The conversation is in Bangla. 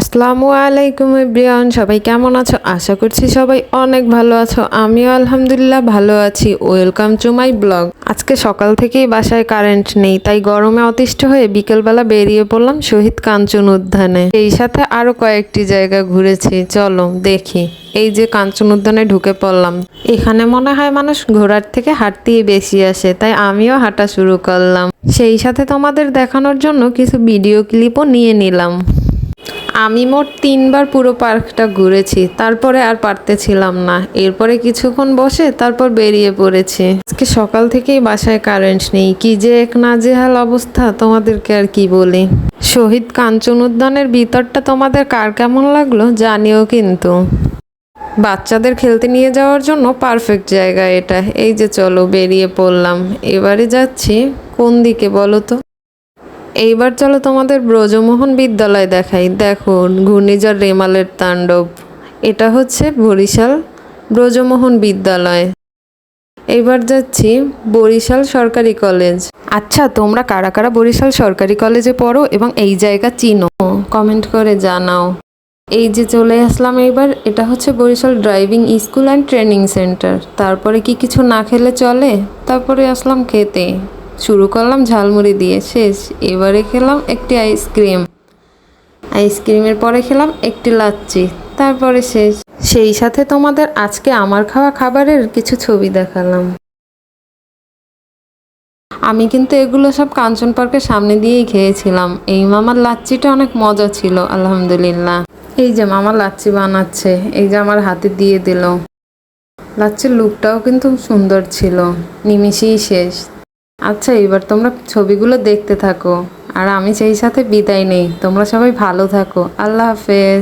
আসসালামু আলাইকুম এভরিওয়ান, সবাই কেমন আছো? আশা করছি সবাই অনেক ভালো আছো। আমিও আলহামদুলিল্লাহ ভালো আছি। ওয়েলকাম টু মাই ব্লগ আজকে সকাল থেকেই বাসায় কারেন্ট নেই, তাই গরমে অতিষ্ঠ হয়ে বিকেলবেলা বেরিয়ে পড়লাম শহীদ কাঞ্চন উদ্যানে। এই সাথে আরও কয়েকটি জায়গা ঘুরেছি। চলো, দেখি। এই যে কাঞ্চন উদ্যানে ঢুকে পড়লাম। এখানে মনে হয় মানুষ ঘোরার থেকে হাঁটতেই বেশি আসে, তাই আমিও হাঁটা শুরু করলাম। সেই সাথে তোমাদের দেখানোর জন্য কিছু ভিডিও ক্লিপও নিয়ে নিলাম। আমি মোট তিনবার পুরো পার্কটা ঘুরেছি, তারপরে আর পারতেছিলাম না। এরপরে কিছুক্ষণ বসে তারপর বেরিয়ে পড়েছি। আজকে সকাল থেকেই বাসায় কারেন্ট নেই। কি যে এক নাজেহাল অবস্থা, তোমাদেরকে আর কি বলি। শহীদ কাঞ্চন উদ্যানের ভিতরটা তোমাদের কার কেমন লাগল জানিও কিন্তু। বাচ্চাদের খেলতে নিয়ে যাওয়ার জন্য পারফেক্ট জায়গা এটা। এই যে চলো বেরিয়ে পড়লাম। এবারে যাচ্ছি কোন দিকে বলো তো? এইবার চলো তোমাদের ব্রজমোহন বিদ্যালয় দেখাই। দেখো, ঘূর্ণিঝড় রেমালের তাণ্ডব। এটা হচ্ছে বরিশাল ব্রজমোহন বিদ্যালয়। এইবার যাচ্ছি বরিশাল সরকারি কলেজ। আচ্ছা তোমরা কারা কারা বরিশাল সরকারি কলেজে পড়ো এবং এই জায়গা চিনো? কমেন্ট করে জানাও। এই যে চলে আসলাম এইবার, এটা হচ্ছে Barishal driving school and training centre. তারপরে কি কিছু না খেলে চলে? তারপরে আসলাম খেতে। শুরু করলাম, ঝালমুড়ি দিয়ে, শেষ। এবারে খেলাম একটি আইসক্রিম। আইসক্রিমের পরে খেলাম একটি লাচ্ছি তারপরে শেষ। সেই সাথে তোমাদের আজকে আমার খাওয়া খাবারের কিছু ছবি দেখালাম। আমি কিন্তু এগুলো সব কাঞ্চন পার্কের সামনে দিয়েই খেয়েছিলাম। এই মামার লাচ্ছিটা অনেক মজা ছিল, আলহামদুলিল্লাহ। এই যে মামা লাচ্ছি বানাচ্ছে, এই যে আমার হাতে দিয়ে দিল। লাচ্ছির লুকটাও কিন্তু সুন্দর ছিল। নিমিষেই শেষ। আচ্ছা এবার তোমরা ছবিগুলো দেখতে থাকো। আর আমি সেই সাথে বিদায় নেই। তোমরা সবাই ভালো থাকো। আল্লাহ হাফেজ।